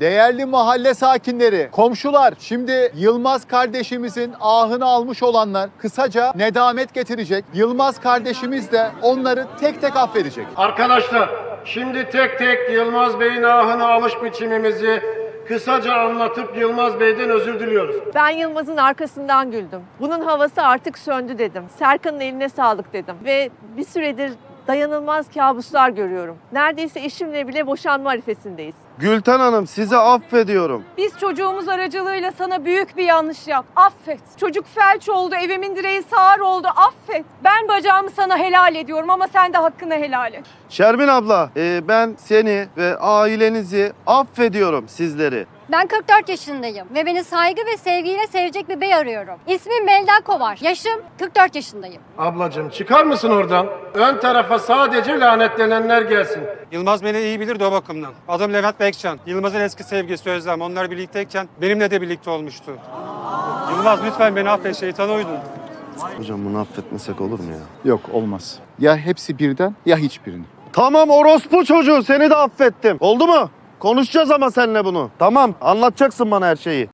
Değerli mahalle sakinleri, komşular, şimdi Yılmaz kardeşimizin ahını almış olanlar kısaca nedamet getirecek. Yılmaz kardeşimiz de onları tek tek affedecek. Arkadaşlar şimdi tek tek Yılmaz Bey'in ahını alış biçimimizi kısaca anlatıp Yılmaz Bey'den özür diliyoruz. Ben Yılmaz'ın arkasından güldüm. Bunun havası artık söndü dedim. Serkan'ın eline sağlık dedim. Ve bir süredir dayanılmaz kabuslar görüyorum. Neredeyse eşimle bile boşanma arifesindeyiz. Gülten Hanım sizi affediyorum. Biz çocuğumuz aracılığıyla sana büyük bir yanlış yap. Affet. Çocuk felç oldu, evimin direği sağır oldu. Affet. Ben bacağımı sana helal ediyorum ama sen de hakkını helal et. Şermin abla e, ben seni ve ailenizi affediyorum sizleri. Ben 44 yaşındayım ve beni saygı ve sevgiyle sevecek bir bey arıyorum. İsmim Melda Kovar. Yaşım 44 yaşındayım. Ablacığım çıkar mısın oradan? Ön tarafa sadece lanetlenenler gelsin. Yılmaz beni iyi bilirdi o bakımdan. Adım Levent Bekçan. Yılmaz'ın eski sevgilisi Özlem. Onlar birlikteyken benimle de birlikte olmuştu. Yılmaz lütfen beni affet şeytana uydun. Hocam bunu affetmesek olur mu ya? Yok olmaz. Ya hepsi birden ya hiçbirini. Tamam orospu çocuğu seni de affettim. Oldu mu? Konuşacağız ama seninle bunu. Tamam anlatacaksın bana her şeyi.